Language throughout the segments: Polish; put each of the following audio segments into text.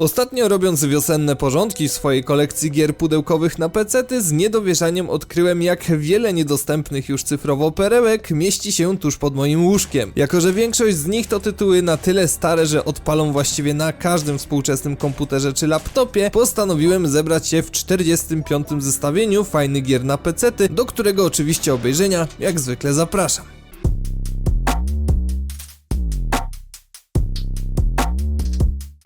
Ostatnio robiąc wiosenne porządki w swojej kolekcji gier pudełkowych na pecety z niedowierzaniem odkryłem jak wiele niedostępnych już cyfrowo perełek mieści się tuż pod moim łóżkiem. Jako, że większość z nich to tytuły na tyle stare, że odpalą właściwie na każdym współczesnym komputerze czy laptopie, postanowiłem zebrać się w 45. zestawieniu fajnych gier na pecety, do którego oczywiście obejrzenia jak zwykle zapraszam.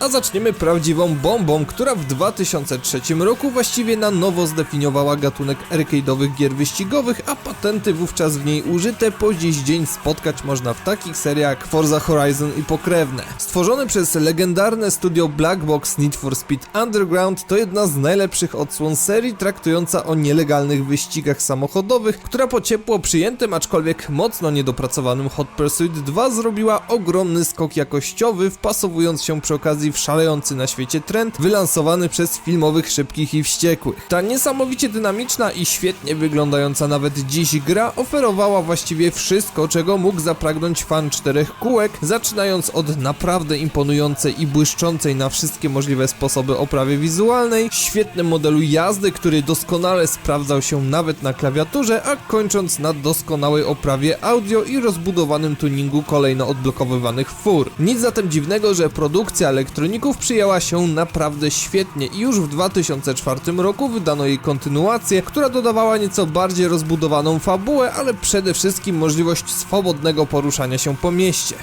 A zaczniemy prawdziwą bombą, która w 2003 roku właściwie na nowo zdefiniowała gatunek arcade'owych gier wyścigowych, a patenty wówczas w niej użyte po dziś dzień spotkać można w takich seriach jak Forza Horizon i pokrewne. Stworzony przez legendarne studio Black Box Need for Speed Underground to jedna z najlepszych odsłon serii traktująca o nielegalnych wyścigach samochodowych, która po ciepło przyjętym, aczkolwiek mocno niedopracowanym Hot Pursuit 2 zrobiła ogromny skok jakościowy, wpasowując się przy okazji w szalejący na świecie trend wylansowany przez filmowych szybkich i wściekłych. Ta niesamowicie dynamiczna i świetnie wyglądająca nawet dziś gra oferowała właściwie wszystko, czego mógł zapragnąć fan czterech kółek, zaczynając od naprawdę imponującej i błyszczącej na wszystkie możliwe sposoby oprawy wizualnej, świetnym modelu jazdy, który doskonale sprawdzał się nawet na klawiaturze, a kończąc na doskonałej oprawie audio i rozbudowanym tuningu kolejno odblokowywanych fur. Nic zatem dziwnego, że produkcja elektroników przyjęła się naprawdę świetnie i już w 2004 roku wydano jej kontynuację, która dodawała nieco bardziej rozbudowaną fabułę, ale przede wszystkim możliwość swobodnego poruszania się po mieście.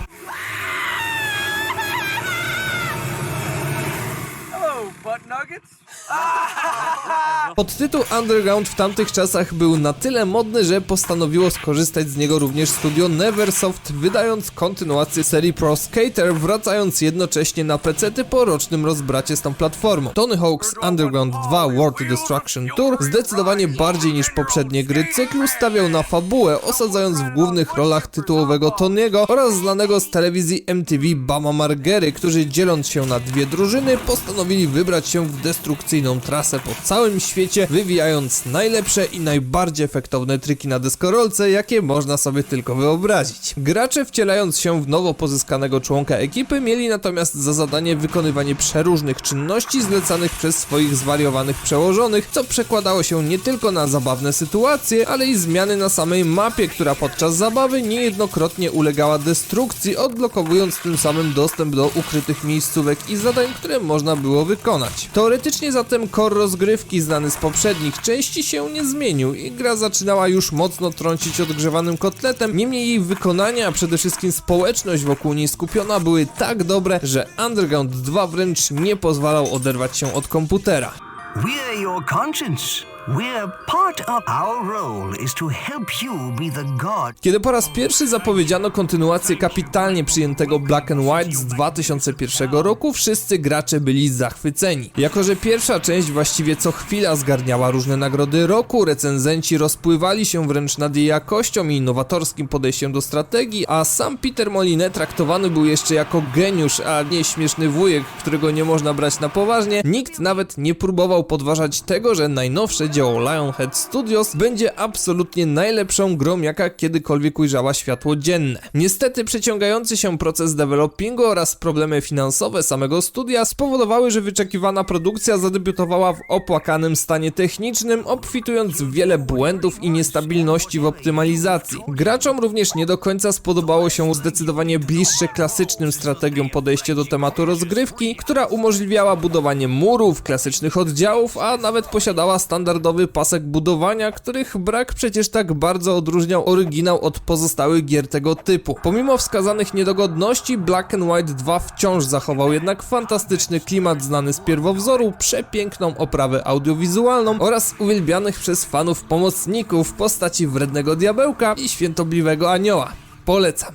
Podtytuł Underground w tamtych czasach był na tyle modny, że postanowiło skorzystać z niego również studio Neversoft, wydając kontynuację serii Pro Skater, wracając jednocześnie na pecety po rocznym rozbracie z tą platformą. Tony Hawk's Underground 2 World Destruction Tour zdecydowanie bardziej niż poprzednie gry cyklu stawiał na fabułę, osadzając w głównych rolach tytułowego Tony'ego oraz znanego z telewizji MTV Bama Margery, którzy dzieląc się na dwie drużyny, postanowili wybrać się w destrukcyjną trasę po całym świecie, wywijając najlepsze i najbardziej efektowne triki na deskorolce, jakie można sobie tylko wyobrazić. Gracze wcielając się w nowo pozyskanego członka ekipy mieli natomiast za zadanie wykonywanie przeróżnych czynności zlecanych przez swoich zwariowanych przełożonych, co przekładało się nie tylko na zabawne sytuacje, ale i zmiany na samej mapie, która podczas zabawy niejednokrotnie ulegała destrukcji, odblokowując tym samym dostęp do ukrytych miejscówek i zadań, które można było wykonać. Teoretycznie zatem core rozgrywki znany z poprzednich części się nie zmienił i gra zaczynała już mocno trącić odgrzewanym kotletem, niemniej jej wykonanie, a przede wszystkim społeczność wokół niej skupiona były tak dobre, że Underground 2 wręcz nie pozwalał oderwać się od komputera. We're your conscience. Kiedy po raz pierwszy zapowiedziano kontynuację kapitalnie przyjętego Black and White z 2001 roku, wszyscy gracze byli zachwyceni. Jako, że pierwsza część właściwie co chwila zgarniała różne nagrody roku, recenzenci rozpływali się wręcz nad jej jakością i innowatorskim podejściem do strategii, a sam Peter Moline traktowany był jeszcze jako geniusz, a nie śmieszny wujek, którego nie można brać na poważnie, nikt nawet nie próbował podważać tego, że najnowsze dzieło Lionhead Studios będzie absolutnie najlepszą grą, jaka kiedykolwiek ujrzała światło dzienne. Niestety przeciągający się proces developingu oraz problemy finansowe samego studia spowodowały, że wyczekiwana produkcja zadebiutowała w opłakanym stanie technicznym, obfitując w wiele błędów i niestabilności w optymalizacji. Graczom również nie do końca spodobało się zdecydowanie bliższe klasycznym strategiom podejście do tematu rozgrywki, która umożliwiała budowanie murów, klasycznych oddziałów, a nawet posiadała standardowy pasek budowania, których brak przecież tak bardzo odróżniał oryginał od pozostałych gier tego typu. Pomimo wskazanych niedogodności, Black and White 2 wciąż zachował jednak fantastyczny klimat znany z pierwowzoru, przepiękną oprawę audiowizualną oraz uwielbianych przez fanów pomocników w postaci wrednego diabełka i świętobliwego anioła. Polecam.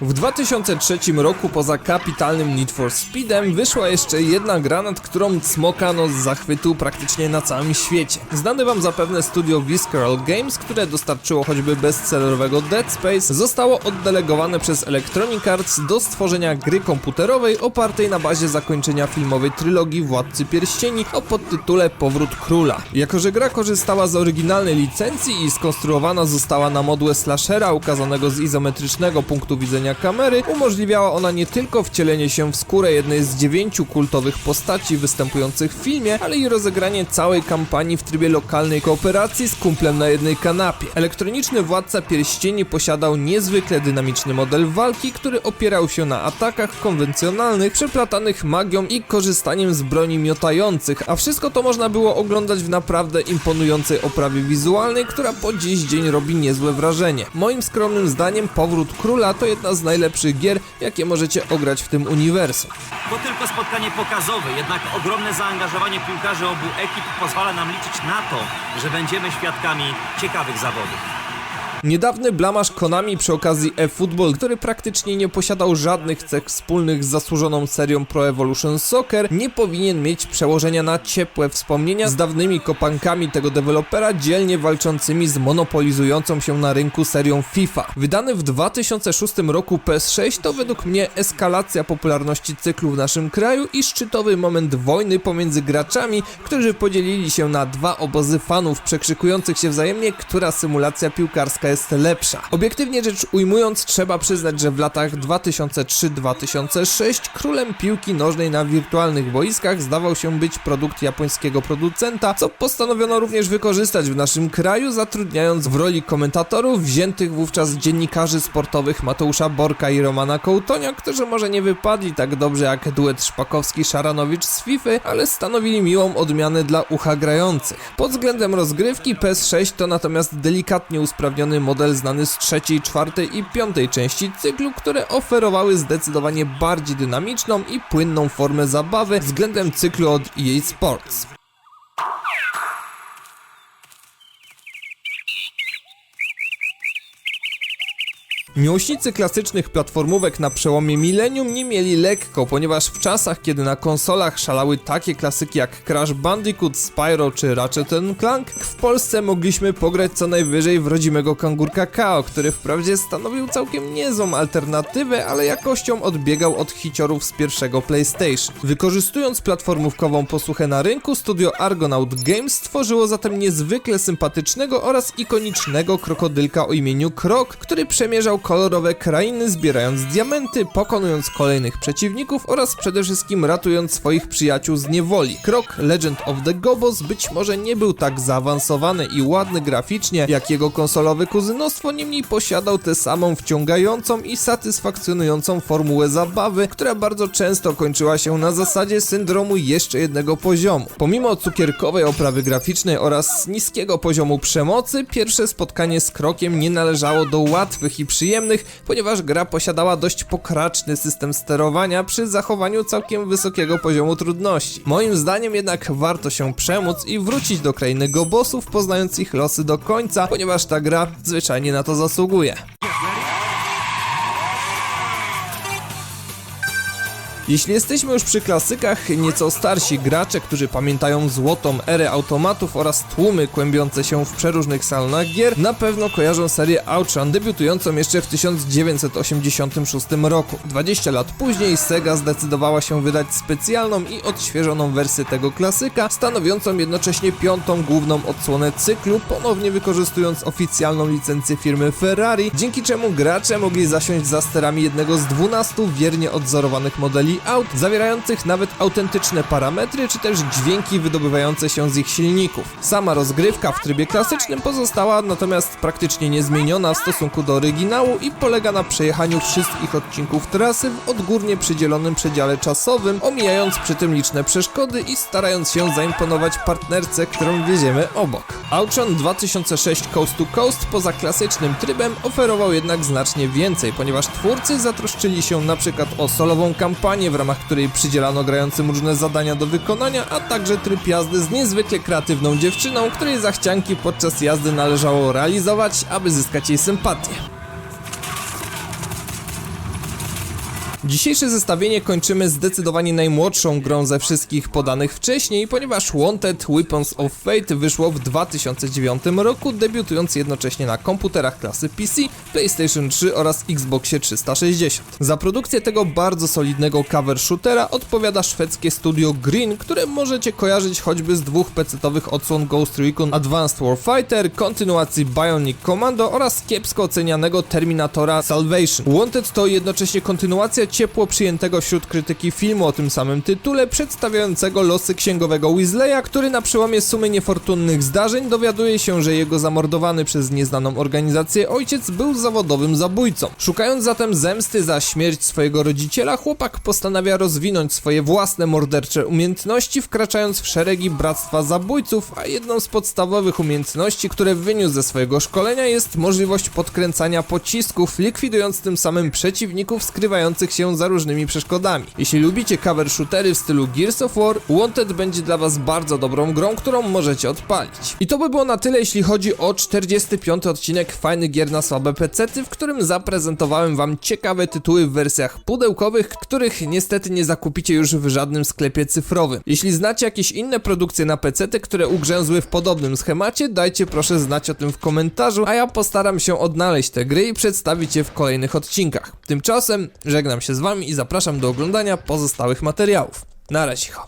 W 2003 roku poza kapitalnym Need for Speedem wyszła jeszcze jedna gra, nad którą cmokano z zachwytu praktycznie na całym świecie. Znane wam zapewne studio Visceral Games, które dostarczyło choćby bestsellerowego Dead Space, zostało oddelegowane przez Electronic Arts do stworzenia gry komputerowej opartej na bazie zakończenia filmowej trylogii Władcy Pierścieni o podtytule Powrót Króla. Jako, że gra korzystała z oryginalnej licencji i skonstruowana została na modłę slashera ukazanego z izometrycznego punktu widzenia ustawienia kamery, umożliwiała ona nie tylko wcielenie się w skórę jednej z dziewięciu kultowych postaci występujących w filmie, ale i rozegranie całej kampanii w trybie lokalnej kooperacji z kumplem na jednej kanapie. Elektroniczny Władca Pierścieni posiadał niezwykle dynamiczny model walki, który opierał się na atakach konwencjonalnych, przeplatanych magią i korzystaniem z broni miotających, a wszystko to można było oglądać w naprawdę imponującej oprawie wizualnej, która po dziś dzień robi niezłe wrażenie. Moim skromnym zdaniem Powrót Króla to jedna z najlepszych gier, jakie możecie ograć w tym uniwersum. To tylko spotkanie pokazowe, jednak ogromne zaangażowanie piłkarzy obu ekip pozwala nam liczyć na to, że będziemy świadkami ciekawych zawodów. Niedawny blamasz Konami przy okazji eFootball, który praktycznie nie posiadał żadnych cech wspólnych z zasłużoną serią Pro Evolution Soccer, nie powinien mieć przełożenia na ciepłe wspomnienia z dawnymi kopankami tego dewelopera dzielnie walczącymi z monopolizującą się na rynku serią FIFA. Wydany w 2006 roku PS6 to według mnie eskalacja popularności cyklu w naszym kraju i szczytowy moment wojny pomiędzy graczami, którzy podzielili się na dwa obozy fanów przekrzykujących się wzajemnie, która symulacja piłkarska jest lepsza. Obiektywnie rzecz ujmując, trzeba przyznać, że w latach 2003-2006 królem piłki nożnej na wirtualnych boiskach zdawał się być produkt japońskiego producenta, co postanowiono również wykorzystać w naszym kraju, zatrudniając w roli komentatorów wziętych wówczas dziennikarzy sportowych Mateusza Borka i Romana Kołtonia, którzy może nie wypadli tak dobrze jak duet Szpakowski-Szaranowicz z FIFA, ale stanowili miłą odmianę dla ucha grających. Pod względem rozgrywki PS6 to natomiast delikatnie usprawniony model znany z trzeciej, czwartej i piątej części cyklu, które oferowały zdecydowanie bardziej dynamiczną i płynną formę zabawy względem cyklu od EA Sports. Miłośnicy klasycznych platformówek na przełomie milenium nie mieli lekko, ponieważ w czasach, kiedy na konsolach szalały takie klasyki jak Crash Bandicoot, Spyro czy Ratchet Clank, w Polsce mogliśmy pograć co najwyżej w rodzimego kangurka Kao, który wprawdzie stanowił całkiem niezłą alternatywę, ale jakością odbiegał od hiciorów z pierwszego PlayStation. Wykorzystując platformówkową posłuchę na rynku, studio Argonaut Games stworzyło zatem niezwykle sympatycznego oraz ikonicznego krokodylka o imieniu Krok, który przemierzał kolorowe krainy, zbierając diamenty, pokonując kolejnych przeciwników oraz przede wszystkim ratując swoich przyjaciół z niewoli. Krok Legend of the Gobos być może nie był tak zaawansowany i ładny graficznie jak jego konsolowe kuzynostwo, niemniej posiadał tę samą wciągającą i satysfakcjonującą formułę zabawy, która bardzo często kończyła się na zasadzie syndromu jeszcze jednego poziomu. Pomimo cukierkowej oprawy graficznej oraz niskiego poziomu przemocy, pierwsze spotkanie z Krokiem nie należało do łatwych i przyjemnych, ponieważ gra posiadała dość pokraczny system sterowania przy zachowaniu całkiem wysokiego poziomu trudności. Moim zdaniem jednak warto się przemóc i wrócić do krainy gobosów, poznając ich losy do końca, ponieważ ta gra zwyczajnie na to zasługuje. Jeśli jesteśmy już przy klasykach, nieco starsi gracze, którzy pamiętają złotą erę automatów oraz tłumy kłębiące się w przeróżnych salonach gier, na pewno kojarzą serię Outrun debiutującą jeszcze w 1986 roku. 20 lat później Sega zdecydowała się wydać specjalną i odświeżoną wersję tego klasyka, stanowiącą jednocześnie piątą główną odsłonę cyklu, ponownie wykorzystując oficjalną licencję firmy Ferrari, dzięki czemu gracze mogli zasiąść za sterami jednego z 12 wiernie odzorowanych modeli aut, zawierających nawet autentyczne parametry czy też dźwięki wydobywające się z ich silników. Sama rozgrywka w trybie klasycznym pozostała natomiast praktycznie niezmieniona w stosunku do oryginału i polega na przejechaniu wszystkich odcinków trasy w odgórnie przydzielonym przedziale czasowym, omijając przy tym liczne przeszkody i starając się zaimponować partnerce, którą wieziemy obok. Outrun 2006 Coast to Coast poza klasycznym trybem oferował jednak znacznie więcej, ponieważ twórcy zatroszczyli się na przykład o solową kampanię, w ramach której przydzielano grającym różne zadania do wykonania, a także tryb jazdy z niezwykle kreatywną dziewczyną, której zachcianki podczas jazdy należało realizować, aby zyskać jej sympatię. Dzisiejsze zestawienie kończymy zdecydowanie najmłodszą grą ze wszystkich podanych wcześniej, ponieważ Wanted Weapons of Fate wyszło w 2009 roku, debiutując jednocześnie na komputerach klasy PC, PlayStation 3 oraz Xboxie 360. Za produkcję tego bardzo solidnego cover shootera odpowiada szwedzkie studio Green, które możecie kojarzyć choćby z dwóch pecetowych odsłon Ghost Recon Advanced Warfighter, kontynuacji Bionic Commando oraz kiepsko ocenianego Terminatora Salvation. Wanted to jednocześnie kontynuacja ciepło przyjętego wśród krytyki filmu o tym samym tytule, przedstawiającego losy księgowego Weasleya, który na przełomie sumy niefortunnych zdarzeń dowiaduje się, że jego zamordowany przez nieznaną organizację ojciec był zawodowym zabójcą. Szukając zatem zemsty za śmierć swojego rodziciela, chłopak postanawia rozwinąć swoje własne mordercze umiejętności, wkraczając w szeregi bractwa zabójców, a jedną z podstawowych umiejętności, które wyniósł ze swojego szkolenia jest możliwość podkręcania pocisków, likwidując tym samym przeciwników skrywających się za różnymi przeszkodami. Jeśli lubicie cover shootery w stylu Gears of War, Wanted będzie dla was bardzo dobrą grą, którą możecie odpalić. I to by było na tyle, jeśli chodzi o 45 odcinek fajnych gier na słabe pecety, w którym zaprezentowałem wam ciekawe tytuły w wersjach pudełkowych, których niestety nie zakupicie już w żadnym sklepie cyfrowym. Jeśli znacie jakieś inne produkcje na pecety, które ugrzęzły w podobnym schemacie, dajcie proszę znać o tym w komentarzu, a ja postaram się odnaleźć te gry i przedstawić je w kolejnych odcinkach. Tymczasem żegnam się z wami i zapraszam do oglądania pozostałych materiałów. Na razie.